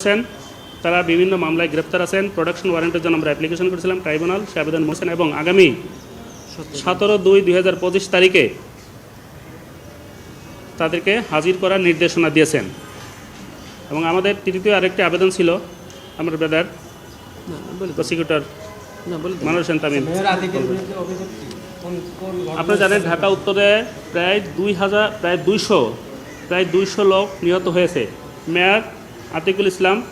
আছেন তারা বিভিন্ন মামলায় গ্রেপ্তার আছেন। প্রোডাকশন ওয়ারেন্টের জন্য আমরা অ্যাপ্লিকেশন করেছিলাম ট্রাইব্যুনাল সে আবেদন মোছেন এবং আগামী সতেরো দুই দুই তারিখে তাদেরকে হাজির করার নির্দেশনা দিয়েছেন। এবং আমাদের তৃতীয় আরেকটি আবেদন ছিল আমার ব্রাদার। প্রসিকিউটর মানুষ তামিম। ঘটনা- আপনারা জানেন ঢাকা উত্তরে প্রায় দুই হাজার প্রায় দুইশো প্রায় দুইশো লোক নিহত হয়েছে। মেয়র আতিকুল ইসলাম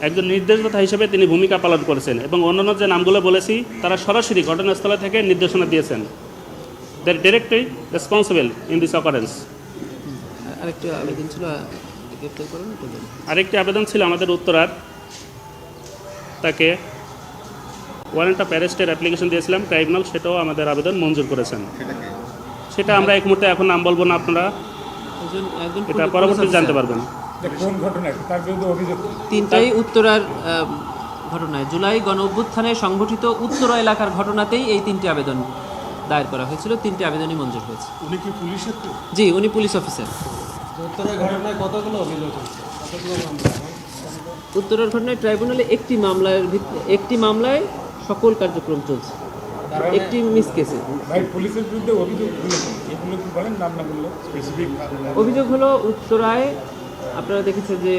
একজন নির্দেশদাতা হিসেবে তিনি ভূমিকা পালন করেছেন এবং অন্যান্য যে নামগুলো বলেছি তারা সরাসরি ঘটনাস্থলে থেকে নির্দেশনা দিয়েছেন। There directly responsible in this occurrence আর- আরেকটা আবেদন ছিল। আরেকটি আবেদন ছিল আমাদের উত্তরার। তাকে ওয়ারেন্ট অফ অ্যারেস্টের অ্যাপ্লিকেশন দিয়েছিলাম ট্রাইব্যুনাল সেটাও আমাদের আবেদন মঞ্জুর করেছেন। সেটা আমরা এক মুহূর্তে এখন নাম বলব না আপনারা। এটা পরবর্তীতে জানতে পারবেন। কোন ঘটনায় তার বিরুদ্ধে অভিযোগ তিনটাই উত্তরার ঘটনায়। জুলাই গণ অভ্যুত্থানে সংঘটিত উত্তরা এলাকার ঘটনাতেই এই তিনটি আবেদন দায়ের করা হয়েছিল তিনটি আবেদনই মঞ্জুর হয়েছে। উনি কি পুলিশের জি উনি পুলিশ অফিসার। উত্তরের ঘটনায় কতগুলো অভিযোগ কতগুলো ঘটনায় ট্রাইব্যুনালে একটি মামলার একটি মামলায় সকল কার্যক্রম চলছে। একটি মিস কেসে। ভাই পুলিশের বিরুদ্ধে অভিযোগ এগুলো কি বলেন? নাম না বললে স্পেসিফিক অভিযোগ হলো উত্তরায় আপনারা দেখেছেন যে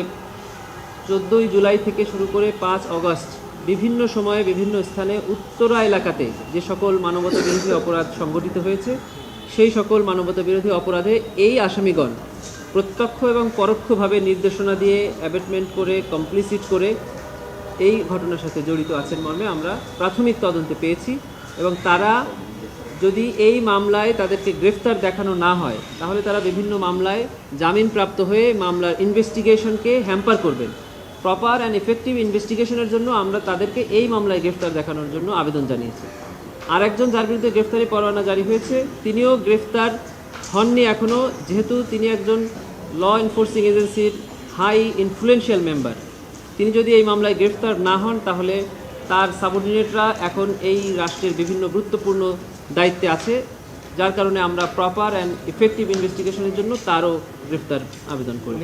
চোদ্দোই জুলাই থেকে শুরু করে পাঁচ অগস্ট বিভিন্ন সময়ে বিভিন্ন স্থানে উত্তরা এলাকাতে যে সকল মানবতা বিরোধী অপরাধ সংঘটিত হয়েছে, সেই সকল মানবতা বিরোধী অপরাধে এই আসামিগণ প্রত্যক্ষ এবং পরোক্ষভাবে নির্দেশনা দিয়ে অ্যাবেটমেন্ট করে, কমপ্লিসিট করে এই ঘটনার সাথে জড়িত আছেন মর্মে আমরা প্রাথমিক তদন্তে পেয়েছি এবং তারা যদি এই মামলায় তাদেরকে গ্রেফতার দেখানো না হয়, তাহলে তারা বিভিন্ন মামলায় জামিনপ্রাপ্ত হয়ে মামলার ইনভেস্টিগেশনকে হ্যাম্পার করবেন। প্রপার অ্যান্ড এফেক্টিভ ইনভেস্টিগেশনের জন্য আমরা তাদেরকে এই মামলায় গ্রেফতার দেখানোর জন্য আবেদন জানিয়েছি। আর একজন যার বিরুদ্ধে গ্রেফতারি পরোয়ানা জারি হয়েছে, তিনিও গ্রেফতার হননি এখনও যেহেতু তিনি একজন ল এনফোর্সিং এজেন্সির হাই ইনফ্লুয়েন্সিয়াল মেম্বার তিনি যদি এই মামলায় গ্রেফতার না হন, তাহলে তার সাবঅর্ডিনেটরা এখন এই রাষ্ট্রের বিভিন্ন গুরুত্বপূর্ণ দায়িত্বে আছে যার কারণে আমরা প্রপার অ্যান্ড ইফেক্টিভ ইনভেস্টিগেশনের জন্য তারও গ্রেফতার আবেদন করি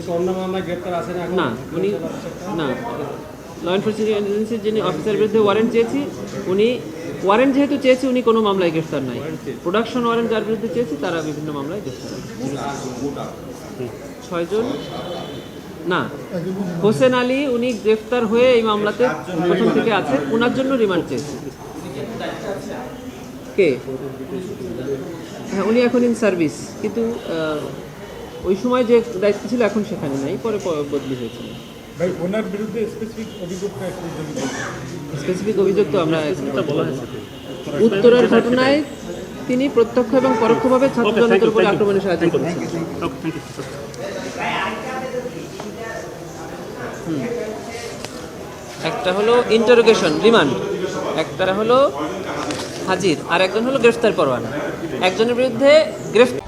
না উনি না। ল এনফোর্সিং এজেন্সির যিনি অফিসার বিরুদ্ধে ওয়ারেন্ট চেয়েছি উনি ওয়ারেন্ট যেহেতু চেয়েছি উনি কোনো মামলায় গ্রেফতার নাই। প্রোডাকশন ওয়ারেন্ট যার বিরুদ্ধে চেয়েছি তারা বিভিন্ন মামলায় গ্রেফতার ছয়জন না। হোসেন আলী উনি গ্রেফতার হয়ে এই মামলাতে প্রথম থেকে আছেন ওনার জন্য রিমান্ড চেয়েছে। কে? হ্যাঁ উনি এখন ইন সার্ভিস কিন্তু আহ, ওই সময় যে দায়িত্ব ছিল এখন সেখানে নাই পরে বদলি হয়েছিল। ভাই ওনার বিরুদ্ধে স্পেসিফিক অভিযোগটা অভিযোগ তো আমরা উত্তরের ঘটনায় তিনি প্রত্যক্ষ এবং পরোক্ষভাবে ছাত্র জনতার উপরে আক্রমণে সাহায্য করেছেন. একটা হলো ইন্টারোগেশন রিমান্ড একটা হলো হাজির। আর একজন হলো গ্রেফতার পরোয়ানা। একজনের বিরুদ্ধে গ্রেফতার